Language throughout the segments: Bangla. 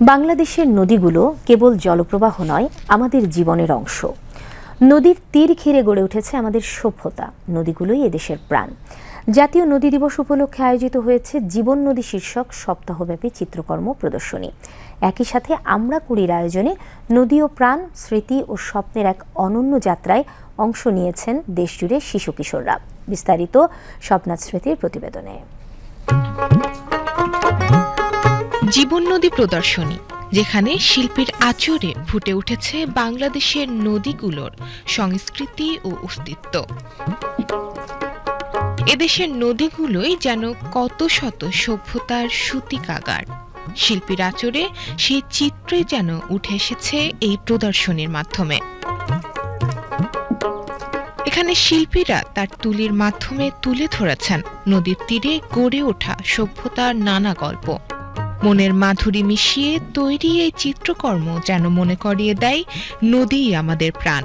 বাংলাদেশের নদীগুলো কেবল জলপ্রবাহ নয়, আমাদের জীবনের অংশ। নদীর তীর ঘিরে গড়ে উঠেছে আমাদের সভ্যতা, নদীগুলোই এদেশের প্রাণ। জাতীয় নদী দিবস উপলক্ষে আয়োজিত হয়েছে জীবন নদী শীর্ষক সপ্তাহব্যাপী চিত্রকর্ম প্রদর্শনী। একই সাথে আমরা কুড়ির আয়োজনে নদী ও প্রাণ, স্মৃতি ও স্বপ্নের এক অনন্য যাত্রায় অংশ নিয়েছেন দেশজুড়ে শিশু কিশোররা। বিস্তারিত স্বপ্নাথ স্মৃতির প্রতিবেদনে। জীবন নদী প্রদর্শনী, যেখানে শিল্পীর আচরে ফুটে উঠেছে বাংলাদেশের নদীগুলোর সংস্কৃতি ও অস্তিত্ব। এদেশের নদীগুলোই যেন কত শত সভ্যতার সুতিকাগার। শিল্পীর আচরে সেই চিত্রই যেন উঠে এসেছে এই প্রদর্শনীর মাধ্যমে। এখানে শিল্পীরা তার তুলির মাধ্যমে তুলে ধরেছেন নদীর তীরে গড়ে ওঠা সভ্যতার নানা গল্প। মনের মাধুরী মিশিয়ে তৈরি এই চিত্রকর্ম যেন মনে করিয়ে দেয় নদীই আমাদের প্রাণ।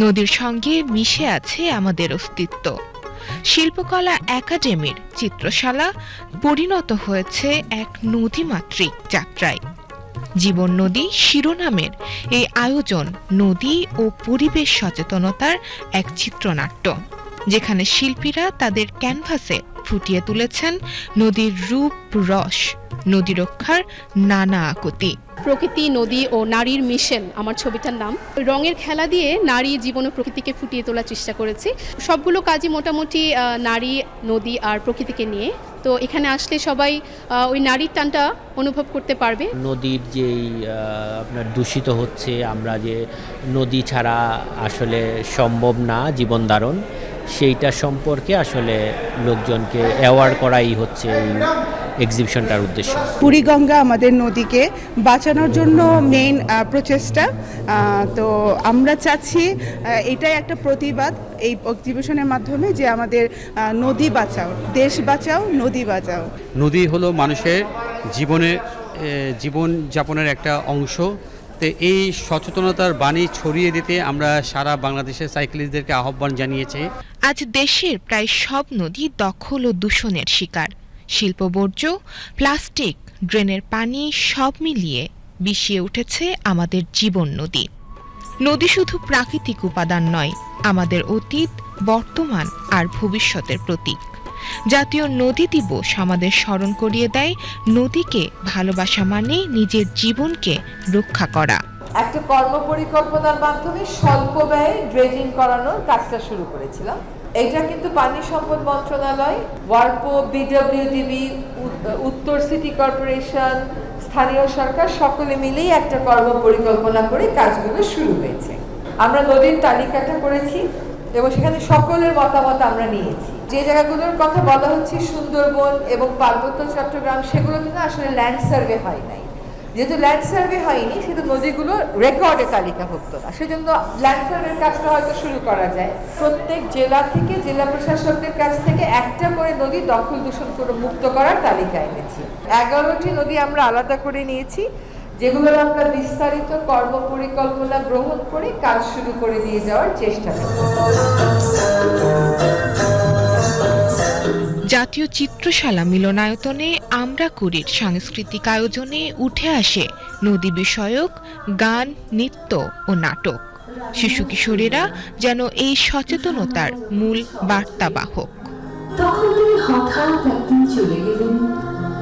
নদীর সঙ্গে মিশে আছে আমাদের অস্তিত্ব। শিল্পকলা একাডেমির চিত্রশালা পরিণত হয়েছে এক নদীমাতৃক যাত্রায়। জীবন নদী শিরোনামের এই আয়োজন নদী ও পরিবেশ সচেতনতার এক চিত্রনাট্য, যেখানে শিল্পীরা তাদের ক্যানভাসে ফুটিয়ে তুলেছেন নদীর রূপ রস। নদী রক্ষার নানা আকুতি। প্রকৃতি নদী ও নারীর মিশন আমার ছবিটার নাম। রঙের খেলা দিয়ে নারী জীবন ও প্রকৃতিকে ফুটিয়ে তোলার চেষ্টা করেছি। সবগুলো কাজই মোটামুটি নারী নদী আর প্রকৃতিকে নিয়ে। তো এখানে আসলে সবাই ওই নারীর টানটা অনুভব করতে পারবে। নদীর যেই আপনার দূষিত হচ্ছে আমরা যে নদী ছাড়া আসলে সম্ভব না জীবন ধারণ সেইটা সম্পর্কে আসলে লোকজনকে অ্যাওয়ার করাই হচ্ছে এই এক্সিবিশনটার উদ্দেশ্য। বুড়িগঙ্গা আমাদের নদীকে বাঁচানোর জন্য মেইন প্রচেষ্টা। তো আমরা চাচ্ছি এটাই একটা প্রতিবাদ এই এক্সিবিশনের মাধ্যমে যে আমাদের নদী বাঁচাও দেশ বাঁচাও নদী বাঁচাও। নদী হলো মানুষের জীবনে জীবন যাপনের একটা অংশ। তো এই সচেতনতার বাণী ছড়িয়ে দিতে আমরা সারা বাংলাদেশের সাইক্লিস্টদেরকে আহ্বান জানিয়েছি। আজ দেশের প্রায় সব নদী দখল ও দূষণের শিকার। শিল্পবর্জ্য, প্লাস্টিক, ড্রেনের পানি সব মিলিয়ে বিষিয়ে উঠেছে আমাদের জীবন নদী। নদী শুধু প্রাকৃতিক উপাদান নয়, আমাদের অতীত, বর্তমান আর ভবিষ্যতের প্রতীক। জাতীয় নদী দিবস আমাদের স্মরণ করিয়ে দেয়, নদীকে ভালোবাসা মানে নিজের জীবনকে রক্ষা করা। একটা কর্ম পরিকল্পনার মাধ্যমে স্বল্প ব্যয়ে ড্রেজিং করানোর কাজটা শুরু করেছিলাম। এটা কিন্তু পানি সম্পদ মন্ত্রণালয় ওয়ার্পো বিডব্লিউডিবি উত্তর সিটি কর্পোরেশন, স্থানীয় সরকার, সকলে মিলেই একটা কর্ম পরিকল্পনা করে কাজগুলো শুরু হয়েছে। আমরা নদীর তালিকাটা করেছি এবং সেখানে সকলের মতামত আমরা নিয়েছি। যে জায়গাগুলোর কথা বলা হচ্ছে সুন্দরবন এবং পার্বত্য চট্টগ্রাম, সেগুলো কিন্তু আসলে ল্যান্ড সার্ভে হয় নাই। যেহেতু ল্যান্ড সার্ভে হয়নি, সেহেতু নদীগুলো রেকর্ডে তালিকাভুক্ত। না সেজন্য ল্যান্ড সার্ভের কাজটা হয়তো শুরু করা যায়। প্রত্যেক জেলা থেকে, জেলা প্রশাসকদের কাছ থেকে একটা করে নদী দখল দূষণ করে মুক্ত করার তালিকা এনেছি। এগারোটি নদী আমরা আলাদা করে নিয়েছি, যেগুলোর আমরা বিস্তারিত কর্ম পরিকল্পনা গ্রহণ করে কাজ শুরু করে দিয়ে যাওয়ার চেষ্টা করব। জাতীয় চিত্রশালা মিলনায়তনে আমরা কুড়ির সাংস্কৃতিক আয়োজনে উঠে আসে নদী বিষয়ক গান নৃত্য ও নাটক। শিশু কিশোরেরা যেন এই সচেতনতার মূল বার্তাবাহক। তখন তুমি হঠাৎ একদিন চলে গেলেন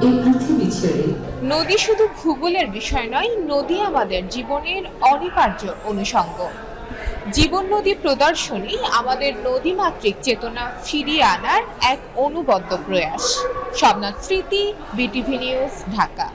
এই পৃথিবী ছেড়ে। নদী শুধু ভূগোলের বিষয় নয় নদী আমাদের জীবনের অনিবার্য অনুষঙ্গ। জীবন নদী প্রদর্শনী আমাদের নদীমাতৃক চেতনা ফিরিয়ে আনার এক অনুবদ্ধ প্রয়াস। স্বপ্নাথ স্মৃতি, বিটিভি নিউজ, ঢাকা।